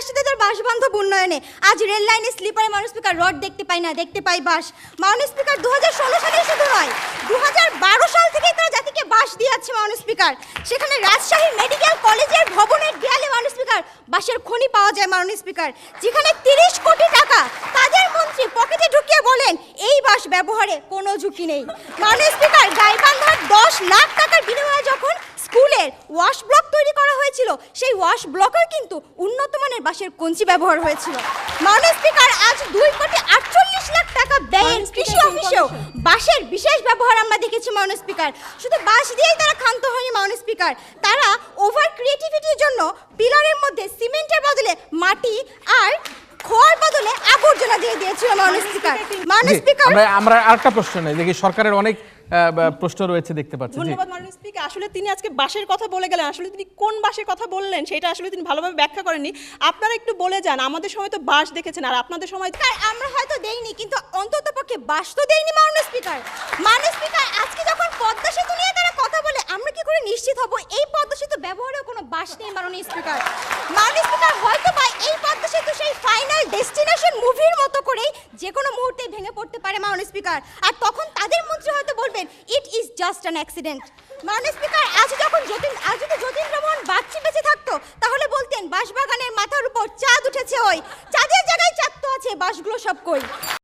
আসছে তাদের বাসবান্ধব উন্নয়নে। আজ রেল লাইনে স্লিপারে মানুষ স্পিকার রড দেখতে পাই না, দেখতে পাই বাস। মাউন্ট স্পিকার দু হাজার ষোলো সালেই শুধু নয় দু হাজার বারো সাল থেকেই তারা জাতিকে বাস দিয়ে যাচ্ছে মাউন্ট স্পিকার সেখানে রাজশাহী মেডিকেল কলেজের ভবনের দেয়ালে মাউন্ট স্পিকার বাসের খনি পাওয়া যায় মাউন্ট স্পিকার যেখানে তিরিশ কোটি টাকা তাদের মন্ত্রী পকেটে ঢুকিয়ে বলেন, এই বাস ব্যবহারে কোনো ঝুঁকি নেই। মাউন্ট স্পিকার গাইবান্ধার ওয়াশ ব্লক তৈরি করা হয়েছিল। সেই ওয়াশ ব্লকের কিন্তু উন্নত মানের বাঁশের কঞ্চি ব্যবহার হয়েছিল। মাউন্ট স্পিকার আজ দুই কোটি আটচল্লিশ লাখ টাকা ব্যয়ে কৃষি অফিসেও বাঁশের বিশেষ ব্যবহার আমরা দেখেছি মাউন্ট স্পিকার শুধু বাঁশ দিয়েই তারা ক্ষান্ত হয়নি মাউন্ট স্পিকার তারা ওভার ক্রিয়েটিভিটির জন্য পিলারের মধ্যে সিমেন্টের বদলে মাটি আর খোয়ার বদলে আবর্জনা দিয়ে দিয়েছিল মাউন্ট স্পিকার মাউন্ট স্পিকার আমরা আমরা আরেকটা প্রশ্ন নেই। দেখি সরকারের অনেক প্রশ্ন রয়েছে দেখতে পাচ্ছি ধন্যবাদ মাননীয় স্পিকার। আসলে তিনি আজকে বাসের কথা বলে গেলেন। আসলে তিনি কোন বাসের কথা বললেন সেটা আসলে তিনি ভালোভাবে ব্যাখ্যা করেননি। আপনারা একটু বলে যান আমাদের সময় তো বাস দেখেছেন আর আপনাদের সময় আমরা হয়তো দেইনি কিন্তু অন্তত পক্ষে বাস তো দেইনি মাননীয় স্পিকার। মাননীয় স্পিকার আজকে যখন পদ্মা সেতু নিয়ে তারা কথা বলে আমরা কি করে নিশ্চিত হব? এই পদ্মা সেতু ব্যবহারেও কোনো বাস নেই মাননীয় স্পিকার। মাননীয় স্পিকার হয়তো বা এই পদ্মা সেতু সেই ফাইনাল ডেস্টিনেশন মুভির মতো করেই যে কোনো পড়তে পারে মাননীয় স্পিকার। আর তখন তাদের মন্ত্রী হয়তো বলবেন it is just an accident মাননীয় স্পিকার, আজ যখন যতীন আজ যদি যতীন্দ্রমোহন বাচ্চি বেঁচে থাকতো, তাহলে বলতেন, বাঁশবাগানের মাথার উপর চাঁদ উঠেছে ওই। চাঁদের জায়গায় চাঁদ তো আছে, বাঁশগুলো সব কই?